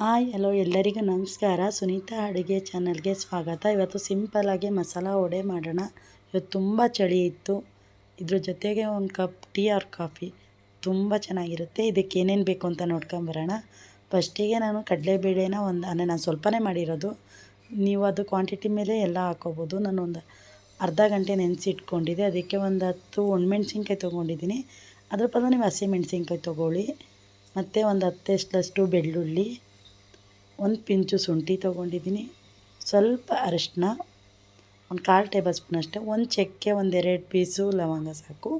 Hi, hello ಎಲ್ಲರಿಗೂ ನಮಸ್ಕಾರ. ಸುನೀತಾ ಅಡುಗೆ ಚಾನಲ್ಗೆ ಸ್ವಾಗತ. ಇವತ್ತು ಸಿಂಪಲ್ಲಾಗಿ ಮಸಾಲ ವಡೆ ಮಾಡೋಣ. ಇವತ್ತು ತುಂಬ ಚಳಿ ಇತ್ತು. ಇದ್ರ ಜೊತೆಗೆ ಒಂದು ಕಪ್ ಟೀ ಆರ್ ಕಾಫಿ. ತುಂಬ ಚೆನ್ನಾಗಿರುತ್ತೆ. ಇದಕ್ಕೆ ಏನೇನು ಬೇಕು ಅಂತ ನೋಡ್ಕೊಂಬರೋಣ ಫಸ್ಟಿಗೆ ನಾನು ಕಡಲೆಬೇಳೆನ ಒಂದು, ಅಂದರೆ ನಾನು ಸ್ವಲ್ಪನೇ ಮಾಡಿರೋದು. ನೀವು ಅದು ಕ್ವಾಂಟಿಟಿ ಮೇಲೆ ಎಲ್ಲ ಹಾಕೋಬೋದು. ನಾನು ಒಂದು ಅರ್ಧ ಗಂಟೆ ನೆನೆಸಿಟ್ಕೊಂಡಿದ್ದೆ. ಅದಕ್ಕೆ ಒಂದು ಹತ್ತು ಒಣಮೆಣ್ಸಿನ್ಕಾಯಿ ತೊಗೊಂಡಿದ್ದೀನಿ. ಅದ್ರ ಪದ ನೀವು ಹಸಿಮೆಣ್ಸಿನ್ಕಾಯಿ ತೊಗೊಳ್ಳಿ. ಮತ್ತು ಒಂದು ಹತ್ತೆಷ್ಟಷ್ಟು ಬೆಳ್ಳುಳ್ಳಿ. ಒಂದು ಪಿಂಚು ಶುಂಠಿ ತೊಗೊಂಡಿದ್ದೀನಿ. ಸ್ವಲ್ಪ ಅರಿಶಿನ ಒಂದು ಕಾಲು ಟೇಬಲ್ ಸ್ಪೂನ್ ಅಷ್ಟೇ, ಒಂದು ಚಕ್ಕೆ ಒಂದೆರಡು ಪೀಸು ಲವಂಗ ಸಾಕು.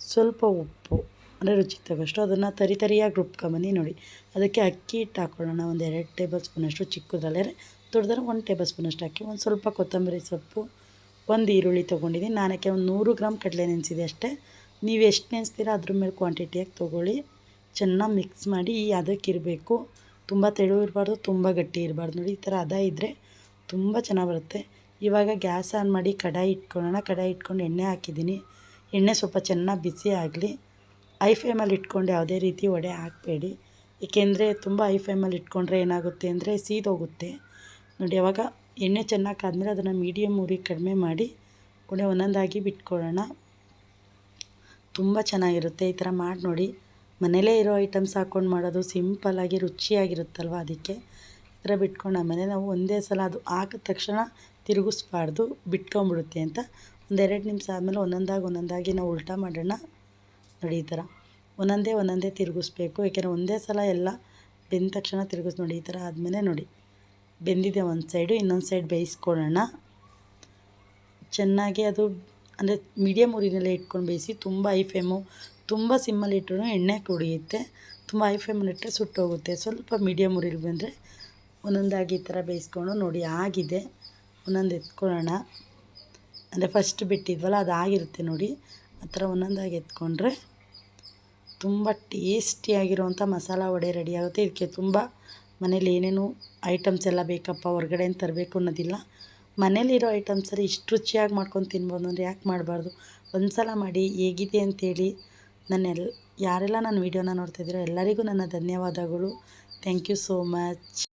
ಸ್ವಲ್ಪ ಉಪ್ಪು, ಅಂದರೆ ರುಚಿಗೆ ತಗೋಷ್ಟು, ಅದನ್ನು ತರಿ ತರಿಯಾಗಿ ರುಬ್ಕೊಂಬನ್ನಿ ನೋಡಿ. ಅದಕ್ಕೆ ಅಕ್ಕಿ ಹಿಟ್ಟು ಹಾಕೊಳ್ಳೋಣ, ಒಂದು ಎರಡು ಟೇಬಲ್ ಸ್ಪೂನಷ್ಟು ಚಿಕ್ಕದಲ್ಲೇ ದೊಡ್ಡದ್ರೆ ಒಂದು ಟೇಬಲ್ ಸ್ಪೂನಷ್ಟು ಹಾಕಿ, ಒಂದು ಸ್ವಲ್ಪ ಕೊತ್ತಂಬರಿ ಸೊಪ್ಪು, ಒಂದು ಈರುಳ್ಳಿ ತೊಗೊಂಡಿದ್ದೀನಿ. ನಾನಕ್ಕೆ ಒಂದು ನೂರು ಗ್ರಾಮ್ ಕಡಲೆ ನೆನೆಸಿದೆ ಅಷ್ಟೇ. ನೀವು ಎಷ್ಟು ನೆನೆಸ್ತೀರ ಅದ್ರ ಮೇಲೆ ಕ್ವಾಂಟಿಟಿಯಾಗಿ ತೊಗೊಳ್ಳಿ. ಚೆನ್ನಾಗಿ ಮಿಕ್ಸ್ ಮಾಡಿ ಅದಕ್ಕಿರಬೇಕು ತುಂಬ ತೆಳು ಇರಬಾರ್ದು, ತುಂಬ ಗಟ್ಟಿ ಇರಬಾರ್ದು. ನೋಡಿ, ಈ ಥರ ಹದ ಇದ್ದರೆ ತುಂಬ ಚೆನ್ನಾಗಿ ಬರುತ್ತೆ. ಇವಾಗ ಗ್ಯಾಸ್ ಆನ್ ಮಾಡಿ ಕಡಾಯಿ ಇಟ್ಕೊಳ್ಳೋಣ. ಕಡಾಯಿ ಇಟ್ಕೊಂಡು ಎಣ್ಣೆ ಹಾಕಿದ್ದೀನಿ. ಎಣ್ಣೆ ಸ್ವಲ್ಪ ಚೆನ್ನಾಗಿ ಬಿಸಿ ಆಗಲಿ. ಐ ಫ್ಲೇಮಲ್ಲಿ ಇಟ್ಕೊಂಡು ಯಾವುದೇ ರೀತಿ ವಡೆ ಹಾಕಬೇಡಿ. ಏಕೆಂದರೆ ತುಂಬ ಐ ಫ್ಲೇಮಲ್ಲಿ ಇಟ್ಕೊಂಡ್ರೆ ಏನಾಗುತ್ತೆ ಅಂದರೆ ಸೀದೋಗುತ್ತೆ ನೋಡಿ, ಅವಾಗ ಎಣ್ಣೆ ಚೆನ್ನಾಗಿ ಕಾದ್ಮೇಲೆ ಅದನ್ನು ಮೀಡಿಯಮ್ ಉರಿ ಕಡಿಮೆ ಮಾಡಿ ವಡೆ ಒಂದೊಂದಾಗಿ ಬಿಟ್ಕೊಳ್ಳೋಣ. ತುಂಬ ಚೆನ್ನಾಗಿರುತ್ತೆ. ಈ ಥರ ಮಾಡಿ ನೋಡಿ. ಮನೇಲೇ ಇರೋ ಐಟಮ್ಸ್ ಹಾಕ್ಕೊಂಡು ಮಾಡೋದು ಸಿಂಪಲ್ಲಾಗಿ ರುಚಿಯಾಗಿರುತ್ತಲ್ವ ಅದಕ್ಕೆ? ಈ ಥರ ಬಿಟ್ಕೊಂಡು ಆಮೇಲೆ ನಾವು ಒಂದೇ ಸಲ ಅದು ಹಾಕಿದ ತಕ್ಷಣ ತಿರುಗಿಸ್ಬಾರ್ದು ಬಿಟ್ಕೊಂಬಿಡುತ್ತೆ ಅಂತ. ಒಂದೆರಡು ನಿಮಿಷ ಆದಮೇಲೆ ಒಂದೊಂದಾಗಿ ಒಂದೊಂದಾಗಿ ನಾವು ಉಲ್ಟಾ ಮಾಡೋಣ. ನೋಡಿ ಈ ಥರ ಒಂದೊಂದೇ ಒಂದೊಂದೇ ತಿರುಗಿಸ್ಬೇಕು. ಯಾಕೆಂದರೆ ಒಂದೇ ಸಲ ಎಲ್ಲ ಬೆಂದ ತಕ್ಷಣ ತಿರುಗಿಸ್ ನೋಡಿ ಈ ಥರ ಆದಮೇಲೆ ನೋಡಿ. ಬೆಂದಿದೆ ಒಂದು ಸೈಡು ಇನ್ನೊಂದು ಸೈಡ್ ಬೇಯಿಸ್ಕೊಳ್ಳೋಣ. ಚೆನ್ನಾಗಿ ಅದು ಅಂದರೆ ಮೀಡಿಯಮ್ ಊರಿನಲ್ಲೇ ಇಟ್ಕೊಂಡು ಬೇಯಿಸಿ ತುಂಬ ಐ ಫ್ಲೇಮು ತುಂಬ ಸಿಮ್ಮಲ್ಲಿ ಇಟ್ಟರು ಎಣ್ಣೆ ಕುಡಿಯುತ್ತೆ, ತುಂಬ ಐ ಫ್ಲೇಮಲ್ಲಿ ಇಟ್ಟರೆ ಸುಟ್ಟೋಗುತ್ತೆ. ಸ್ವಲ್ಪ ಮೀಡಿಯಮ್ ಉರಿಲಿ ಬಂದರೆ ಒಂದೊಂದಾಗಿ ಈ ಥರ ಬೇಯಿಸ್ಕೊಂಡು ನೋಡಿ ಆಗಿದೆ. ಒಂದೊಂದು ಎತ್ಕೊಳ್ಳೋಣ. ಅಂದರೆ ಫಸ್ಟ್ ಬಿಟ್ಟಿದ್ವಲ್ಲ, ಅದು ಆಗಿರುತ್ತೆ ನೋಡಿ. ಆ ಥರ ಒಂದೊಂದಾಗಿ ಎತ್ಕೊಂಡ್ರೆ ತುಂಬ ಟೇಸ್ಟಿಯಾಗಿರುವಂಥ ಮಸಾಲ ವಡೆ ರೆಡಿ ಆಗುತ್ತೆ. ಇದಕ್ಕೆ ತುಂಬ ಮನೇಲಿ ಏನೇನು ಐಟಮ್ಸ್ ಎಲ್ಲ ಬೇಕಪ್ಪ ಹೊರ್ಗಡೆಯಿಂದ ತರಬೇಕು ಅನ್ನೋದಿಲ್ಲ. ಮನೇಲಿರೋ ಐಟಮ್ಸಲ್ಲಿ ಇಷ್ಟು ರುಚಿಯಾಗಿ ಮಾಡ್ಕೊಂಡು ತಿನ್ಬೋದು ಅಂದರೆ ಯಾಕೆ ಮಾಡಬಾರ್ದು? ಒಂದು ಸಲ ಮಾಡಿ ಹೇಗಿದೆ ಅಂತೇಳಿ ನನ್ನೆಲ್ಲ ಯಾರೆಲ್ಲ ನನ್ನ ವೀಡಿಯೋನ ನೋಡ್ತಿದ್ದೀರೋ ಎಲ್ಲರಿಗೂ ನನ್ನ ಧನ್ಯವಾದಗಳು. Thank you so much